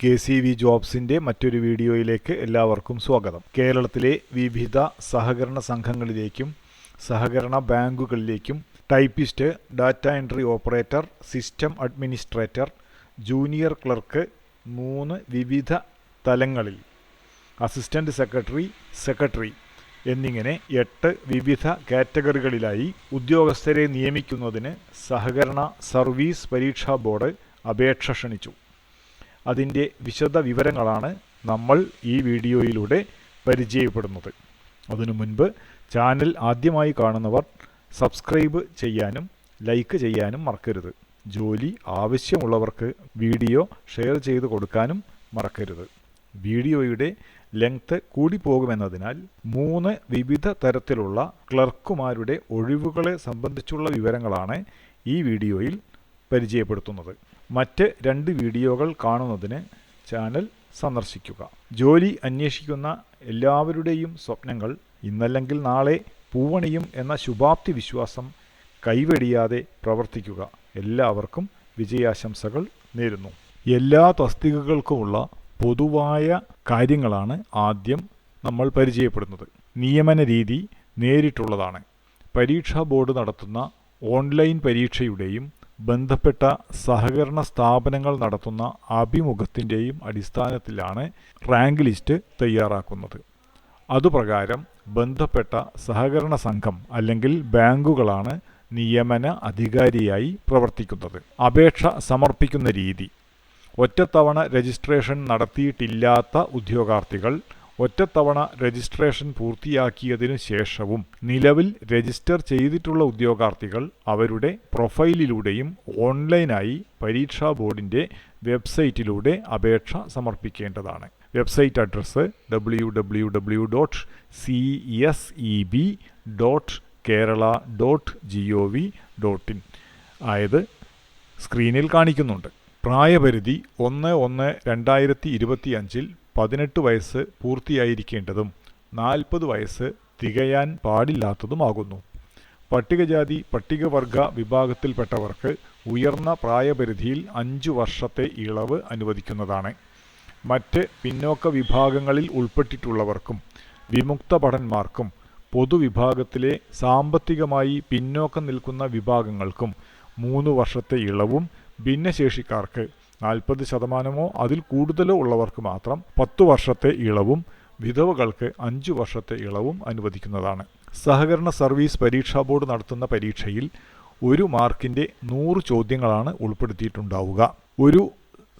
K C V ജോബ്സിന്റെ മറ്റൊരു വീഡിയോയിലേക്ക് എല്ലാവർക്കും സ്വാഗതം. കേരളത്തിലെ വിവിധ സഹകരണ സംഘങ്ങളിലേക്കും സഹകരണ ബാങ്കുകളിലേക്കും typist data entry operator system administrator junior clerk മൂന്ന് വിവിധ തലങ്ങളിൽ അസിസ്റ്റന്റ് സെക്രട്ടറി സെക്രട്ടറി എന്നിങ്ങനെ എട്ട് വിവിധ കാറ്റഗറികളിലായി ഉദ്യോഗസ്ഥരെ നിയമിക്കുന്നതിന് സഹകരണ സർവീസ് പരീക്ഷാ ബോർഡ് അപേക്ഷ ക്ഷണിച്ചു. അതിന്റെ വിശദ വിവരങ്ങളാണ് നമ്മൾ ഈ വീഡിയോയിലൂടെ പരിചയപ്പെടുന്നത്. അതിനു മുൻപ് ചാനൽ ആദ്യമായി കാണുന്നവർ സബ്സ്ക്രൈബ് ചെയ്യാനും ലൈക്ക് ചെയ്യാനും മറക്കരുത്. ജോലി ആവശ്യമുള്ളവർക്ക് വീഡിയോ ഷെയർ ചെയ്ത് കൊടുക്കാനും മറക്കരുത്. വീഡിയോയുടെ ലെങ്ത് കൂടിപ്പോകുമെന്നതിനാൽ മൂന്ന് വിവിധ തരത്തിലുള്ള ക്ലർക്കുമാരുടെ ഒഴിവുകളെ സംബന്ധിച്ചുള്ള വിവരങ്ങളാണ് ഈ വീഡിയോയിൽ പരിചയപ്പെടുത്തുന്നത്. മറ്റ് രണ്ട് വീഡിയോകൾ കാണുന്നതിന് ചാനൽ സന്ദർശിക്കുക. ജോലി അന്വേഷിക്കുന്ന എല്ലാവരുടെയും സ്വപ്നങ്ങൾ ഇന്നല്ലെങ്കിൽ നാളെ പൂവണിയും എന്ന ശുഭാപ്തി വിശ്വാസം കൈവെടിയാതെ പ്രവർത്തിക്കുക. എല്ലാവർക്കും വിജയാശംസകൾ നേരുന്നു. എല്ലാ തസ്തികകൾക്കുമുള്ള പൊതുവായ കാര്യങ്ങളാണ് ആദ്യം നമ്മൾ പരിചയപ്പെടുന്നത്. നിയമന രീതി നേരിട്ടുള്ളതാണ്. പരീക്ഷാ ബോർഡ് നടത്തുന്ന ഓൺലൈൻ പരീക്ഷയുടെയും ബന്ധപ്പെട്ട സഹകരണ സ്ഥാപനങ്ങൾ നടത്തുന്ന അഭിമുഖത്തിന്റെയും അടിസ്ഥാനത്തിലാണ് റാങ്ക് ലിസ്റ്റ് തയ്യാറാക്കുന്നത്. അതുപ്രകാരം ബന്ധപ്പെട്ട സഹകരണ സംഘം അല്ലെങ്കിൽ ബാങ്കുകളാണ് നിയമന അധികാരിയായി പ്രവർത്തിക്കുന്നത്. അപേക്ഷ സമർപ്പിക്കുന്ന രീതി. ഒറ്റത്തവണ രജിസ്ട്രേഷൻ നടത്തിയിട്ടില്ലാത്ത ഉദ്യോഗാർത്ഥികൾ ഒറ്റത്തവണ രജിസ്ട്രേഷൻ പൂർത്തിയാക്കിയതിനു ശേഷവും നിലവിൽ രജിസ്റ്റർ ചെയ്തിട്ടുള്ള ഉദ്യോഗാർത്ഥികൾ അവരുടെ പ്രൊഫൈലിലൂടെയും ഓൺലൈനായി പരീക്ഷാ ബോർഡിന്റെ വെബ്സൈറ്റിലൂടെ അപേക്ഷ സമർപ്പിക്കേണ്ടതാണ്. Website address W W W dot C S E B dot Kerala dot G O V dot in ആയത് സ്ക്രീനിൽ കാണിക്കുന്നുണ്ട്. പ്രായപരിധി ഒന്ന് ഒന്ന് രണ്ടായിരത്തി ഇരുപത്തി അഞ്ചിൽ പതിനെട്ട് വയസ്സ് പൂർത്തിയായിരിക്കേണ്ടതും നാൽപ്പത് വയസ്സ് തികയാൻ പാടില്ലാത്തതുമാകുന്നു. പട്ടികജാതി പട്ടികവർഗ വിഭാഗത്തിൽപ്പെട്ടവർക്ക് ഉയർന്ന പ്രായപരിധിയിൽ അഞ്ചു വർഷത്തെ ഇളവ് അനുവദിക്കുന്നതാണ്. മറ്റ് പിന്നോക്ക വിഭാഗങ്ങളിൽ ഉൾപ്പെട്ടിട്ടുള്ളവർക്കും വിമുക്ത ഭടന്മാർക്കും പൊതുവിഭാഗത്തിലെ സാമ്പത്തികമായി പിന്നോക്കം നിൽക്കുന്ന വിഭാഗങ്ങൾക്കും മൂന്ന് വർഷത്തെ ഇളവും ഭിന്നശേഷിക്കാർക്ക് നാൽപ്പത് ശതമാനമോ അതിൽ കൂടുതലോ ഉള്ളവർക്ക് മാത്രം പത്തു വർഷത്തെ ഇളവും വിധവകൾക്ക് അഞ്ചു വർഷത്തെ ഇളവും അനുവദിക്കുന്നതാണ്. സഹകരണ സർവീസ് പരീക്ഷാ ബോർഡ് നടത്തുന്ന പരീക്ഷയിൽ ഒരു മാർക്കിന്റെ നൂറ് ചോദ്യങ്ങളാണ് ഉൾപ്പെടുത്തിയിട്ടുണ്ടാവുക. ഒരു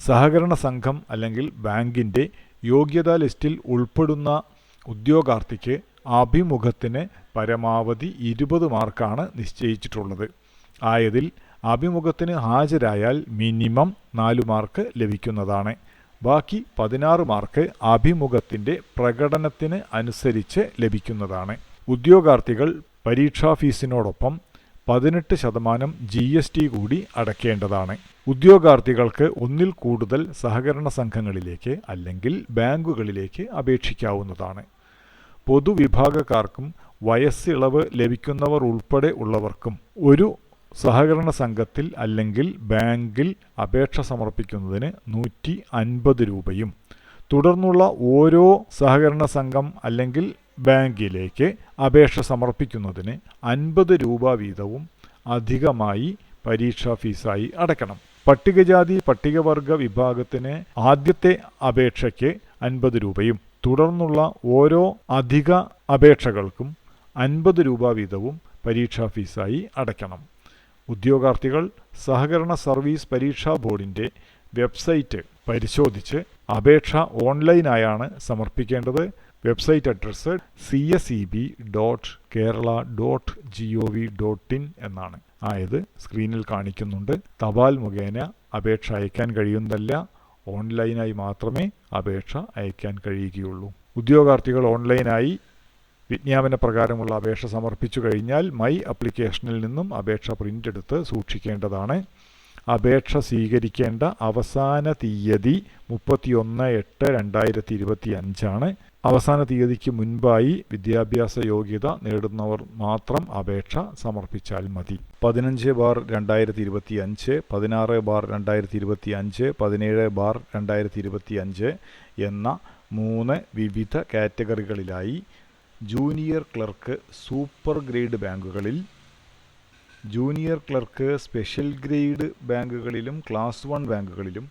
സഹകരണ സംഘം അല്ലെങ്കിൽ ബാങ്കിന്റെ യോഗ്യതാ ലിസ്റ്റിൽ ഉൾപ്പെടുന്ന ഉദ്യോഗാർത്ഥിക്ക് അഭിമുഖത്തിന് പരമാവധി ഇരുപത് മാർക്കാണ് നിശ്ചയിച്ചിട്ടുള്ളത്. ആയതിൽ അഭിമുഖത്തിന് ഹാജരായാൽ മിനിമം നാലു മാർക്ക് ലഭിക്കുന്നതാണ്. ബാക്കി പതിനാറ് മാർക്ക് അഭിമുഖത്തിന്റെ പ്രകടനത്തിന് അനുസരിച്ച് ലഭിക്കുന്നതാണ്. ഉദ്യോഗാർത്ഥികൾ പരീക്ഷാ ഫീസിനോടൊപ്പം പതിനെട്ട് ശതമാനം ജി എസ് ടി കൂടി അടയ്ക്കേണ്ടതാണ് ഉദ്യോഗാർത്ഥികൾക്ക് ഒന്നിൽ കൂടുതൽ സഹകരണ സംഘങ്ങളിലേക്ക് അല്ലെങ്കിൽ ബാങ്കുകളിലേക്ക് അപേക്ഷിക്കാവുന്നതാണ്. പൊതുവിഭാഗക്കാർക്കും വയസ്സിളവ് ലഭിക്കുന്നവർ ഉൾപ്പെടെ ഉള്ളവർക്കും ഒരു സഹകരണ സംഘത്തിൽ അല്ലെങ്കിൽ ബാങ്കിൽ അപേക്ഷ സമർപ്പിക്കുന്നതിന് നൂറ്റി അൻപത് രൂപയും തുടർന്നുള്ള ഓരോ സഹകരണ സംഘം അല്ലെങ്കിൽ ബാങ്കിലേക്ക് അപേക്ഷ സമർപ്പിക്കുന്നതിന് അൻപത് രൂപ വീതവും അധികമായി പരീക്ഷാ ഫീസായി അടയ്ക്കണം. പട്ടികജാതി പട്ടികവർഗ വിഭാഗത്തിന് ആദ്യത്തെ അപേക്ഷയ്ക്ക് അൻപത് രൂപയും തുടർന്നുള്ള ഓരോ അധിക അപേക്ഷകൾക്കും അൻപത് രൂപ വീതവും പരീക്ഷാ ഫീസായി അടയ്ക്കണം. ഉദ്യോഗാർത്ഥികൾ സഹകരണ സർവീസ് പരീക്ഷാ ബോർഡിന്റെ വെബ്സൈറ്റ് പരിശോധിച്ച് അപേക്ഷ ഓൺലൈനായാണ് സമർപ്പിക്കേണ്ടത്. Website address C S E B dot Kerala dot G O V dot in എന്നാണ്. ആയത് സ്ക്രീനിൽ കാണിക്കുന്നുണ്ട്. തപാൽ മുഖേന അപേക്ഷ അയക്കാൻ കഴിയുന്നതല്ല. ഓൺലൈനായി മാത്രമേ അപേക്ഷ അയക്കാൻ കഴിയുകയുള്ളൂ. ഉദ്യോഗാർത്ഥികൾ ഓൺലൈനായി വിജ്ഞാപന പ്രകാരമുള്ള അപേക്ഷ സമർപ്പിച്ചു കഴിഞ്ഞാൽ മൈ അപ്ലിക്കേഷനിൽ നിന്നും അപേക്ഷ പ്രിന്റ് എടുത്ത് സൂക്ഷിക്കേണ്ടതാണ്. അപേക്ഷ സ്വീകരിക്കേണ്ട അവസാന തീയതി മുപ്പത്തിയൊന്ന് എട്ട് രണ്ടായിരത്തി ഇരുപത്തി അഞ്ചാണ് അവസാന തീയതിക്ക് മുൻപായി വിദ്യാഭ്യാസ യോഗ്യത നേടുന്നവർ മാത്രം അപേക്ഷ സമർപ്പിച്ചാൽ മതി. പതിനഞ്ച് ബാർ രണ്ടായിരത്തി ഇരുപത്തി അഞ്ച് പതിനാറ് ബാർ രണ്ടായിരത്തി ഇരുപത്തി അഞ്ച് പതിനേഴ് ബാർ രണ്ടായിരത്തി ഇരുപത്തി അഞ്ച് എന്ന മൂന്ന് വിവിധ കാറ്റഗറികളിലായി ജൂനിയർ ക്ലർക്ക് സൂപ്പർ ഗ്രേഡ് ബാങ്കുകളിൽ ജൂനിയർ ക്ലർക്ക് സ്പെഷ്യൽ ഗ്രേഡ് ബാങ്കുകളിലും class one ബാങ്കുകളിലും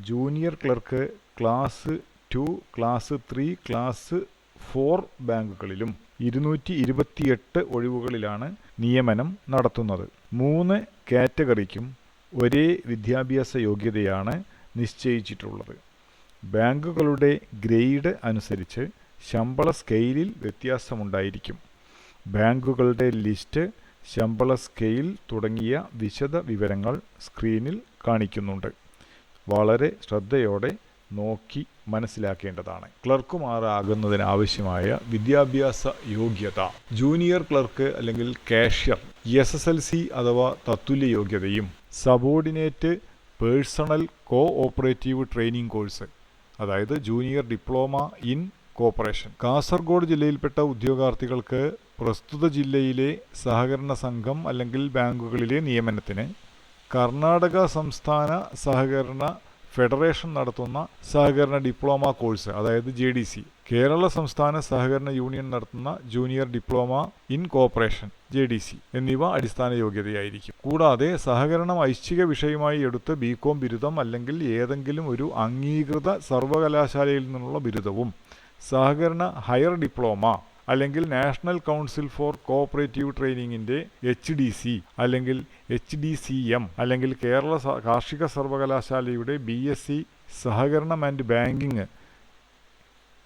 junior clerk class two class three class four ബാങ്കുകളിലും ഇരുന്നൂറ്റി ഇരുപത്തിയെട്ട് ഒഴിവുകളിലാണ് നിയമനം നടത്തുന്നത്. മൂന്ന് കാറ്റഗറിക്കും ഒരേ വിദ്യാഭ്യാസ യോഗ്യതയാണ് നിശ്ചയിച്ചിട്ടുള്ളത്. ബാങ്കുകളുടെ ഗ്രേഡ് അനുസരിച്ച് ശമ്പള സ്കെയിലിൽ വ്യത്യാസമുണ്ടായിരിക്കും. ബാങ്കുകളുടെ ലിസ്റ്റ് ശമ്പള സ്കെയിൽ തുടങ്ങിയ വിശദ വിവരങ്ങൾ സ്ക്രീനിൽ കാണിക്കുന്നുണ്ട്. വളരെ ശ്രദ്ധയോടെ നോക്കി മനസ്സിലാക്കേണ്ടതാണ്. ക്ലർക്കുമാറാകുന്നതിന് ആവശ്യമായ വിദ്യാഭ്യാസ യോഗ്യത ജൂനിയർ ക്ലർക്ക് അല്ലെങ്കിൽ cashier S S L C അഥവാ തത്തുല്യ യോഗ്യതയും subordinate personnel cooperative training course അതായത് junior diploma in cooperation Kasaragod ജില്ലയിൽപ്പെട്ട ഉദ്യോഗാർത്ഥികൾക്ക് പ്രസ്തുത ജില്ലയിലെ സഹകരണ സംഘം അല്ലെങ്കിൽ ബാങ്കുകളിലെ നിയമനത്തിന് കർണാടക സംസ്ഥാന സഹകരണ ഫെഡറേഷൻ നടത്തുന്ന സഹകരണ ഡിപ്ലോമ കോഴ്സ് അതായത് ജെ ഡി സി കേരള സംസ്ഥാന സഹകരണ യൂണിയൻ നടത്തുന്ന junior diploma in cooperation J D C എന്നിവ അടിസ്ഥാന യോഗ്യതയായിരിക്കും. കൂടാതെ സഹകരണം ഐച്ഛിക വിഷയമായി എടുത്ത് ബികോം ബിരുദം അല്ലെങ്കിൽ ഏതെങ്കിലും ഒരു അംഗീകൃത സർവകലാശാലയിൽ നിന്നുള്ള ബിരുദവും സഹകരണ ഹയർ ഡിപ്ലോമ അല്ലെങ്കിൽ നാഷണൽ കൗൺസിൽ ഫോർ കോഓപ്പറേറ്റീവ് ട്രെയിനിങ്ങിന്റെ എച്ച് ഡി സി അല്ലെങ്കിൽ എച്ച് ഡി സി എം അല്ലെങ്കിൽ കേരള കാർഷിക സർവകലാശാലയുടെ ബി എസ് സി സഹകരണം ആൻഡ് ബാങ്കിങ്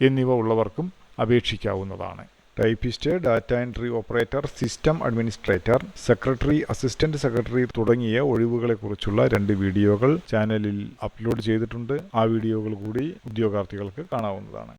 എന്നിവ ഉള്ളവർക്കും അപേക്ഷിക്കാവുന്നതാണ്. Typist data entry operator system administrator secretary assistant secretary തുടങ്ങിയ ഒഴിവുകളെക്കുറിച്ചുള്ള രണ്ട് വീഡിയോകൾ ചാനലിൽ അപ്ലോഡ് ചെയ്തിട്ടുണ്ട്. ആ വീഡിയോകൾ കൂടി ഉദ്യോഗാർത്ഥികൾക്ക് കാണാവുന്നതാണ്.